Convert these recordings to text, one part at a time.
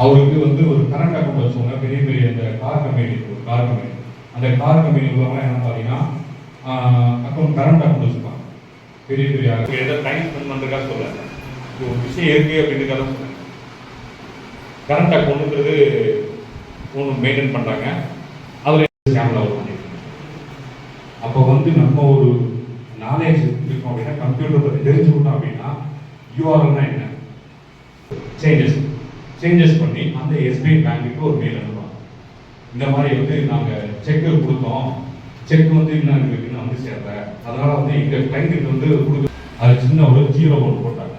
அவருக்கு வந்து ஒரு கரண்ட் அக்கௌண்ட் வச்சவங்க பெரிய பெரிய இந்த கார் கம்பெனி ஒரு கார் கம்பெனி அந்த கார் கம்பெனி உள்ளவங்க என்ன பார்த்தீங்கன்னா அக்கௌண்ட் கரண்ட் அக்கௌண்ட் வச்சுருப்பாங்க பெரிய பெரிய எதை டைம் ஸ்பெண்ட் பண்ணுறதுக்காக சொல்ல ஒரு விஷயம் இருக்கு அப்படின்றதுக்காக சொல்றேன் கரண்ட் அக்கௌண்ட்டுங்கிறது ஒன்று மெயின்டைன் பண்ணுறாங்க அதில் ஸ்கேமில் ஒரு பண்ணியிருக்காங்க அப்போ வந்து நம்ம ஒரு நாலேஜ் இருக்கோம் அப்படின்னா கம்ப்யூட்டர் பற்றி தெரிஞ்சுக்கிட்டோம் அப்படின்னா யூஆர்எல்னா என்ன? சேஞ்சஸ் சேஞ்சஸ் பண்ணி அந்த எஸ்பிஐ பேங்க்குக்கு ஒரு மெயில் அனுப்புவாங்க. இந்த மாதிரி வந்து நாங்கள் செக்கு கொடுத்தோம். செக் வந்து இன்னும் எங்களுக்கு இன்னும் வந்து சேரல அதனால வந்து எங்கள் கிளைண்ட்டுக்கு வந்து கொடுக்க அது சின்ன ஒரு ஜீரோ ஒன்று போட்டாங்க.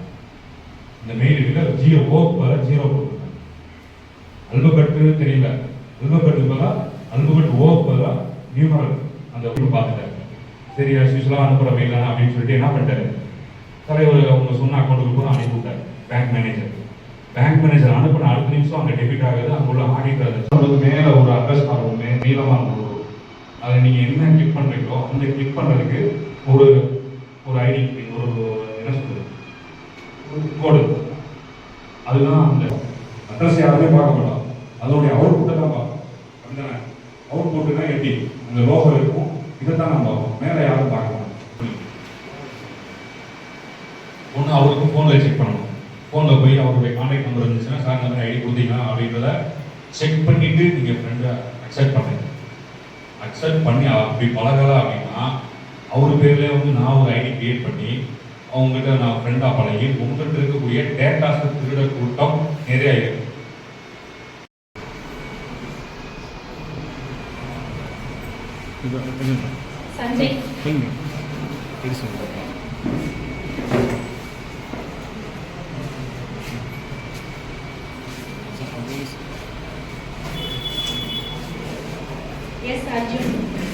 இந்த மெயிலுக்கு ஜீரோ ஓ பதிலாக ஜீரோ போட்டுருக்காங்க அல்பகட்டு தெரியல. அல்பகட்டு பதிலாக அல்பகட் ஓ பதிலாக நியூமரல் அந்த ஒன்று பார்த்துட்டாரு. சரி யூஸ்வலாக அனுப்புகிற மெயில் தானே அப்படின்னு சொல்லிட்டு என்ன பண்ணிட்டாரு? தலைவர் அவங்க சொன்ன அக்கௌண்ட்டுக்கு கூட அனுப்பி விட்டார் பேங்க் மேனேஜர் பேங்க் மேனேஜர் அனுப்பின அடுத்த நிமிஷம் அங்கே டெபிட் ஆகுது. அங்கே உள்ள ஆடிட்டர் உங்களுக்கு மேலே ஒரு அட்ரஸ் கார்டு ஒன்று நீளமாக ஒரு அதை நீங்கள் என்ன கிளிக் பண்ணுறீங்களோ அந்த கிளிக் பண்ணுறதுக்கு ஒரு ஒரு ஐடி ஒரு என்ன சொல்றது? ஒரு கோடு அதுதான் அந்த அட்ரஸ் யாருமே பார்க்க மாட்டோம் அதோடைய அவுட்புட்டை தான் பார்ப்போம். அப்படிதானே அவுட்புட்டுனா எப்படி? அந்த லோகோ இருக்கும். இதை தான் நம்ம பார்ப்போம். மேலே யாரும் பார்க்க மாட்டோம் ஒன்று அவருக்கு ஃபோனில் செக் பண்ணணும். ஃபோனில் போய் அவருடைய கான்டாக்ட் நம்பர் இருந்துச்சுன்னா சார் நம்பர் ஐடி கொடுத்தீங்களா? அப்படின்றத செக் பண்ணிட்டு நீங்கள் ஃப்ரெண்டை அக்செப்ட் பண்ணுங்க. அக்செப்ட் பண்ணி அப்படி பழகலை அப்படின்னா அவர் பேர்லேயே வந்து நான் ஒரு ஐடி கிரியேட் பண்ணி அவங்ககிட்ட நான் ஃப்ரெண்டாக பழகி உங்கள்கிட்ட இருக்கக்கூடிய டேட்டாஸை திருட கூட்டம் நிறைய இருக்கு. சஞ்சய். Yes, Arjun.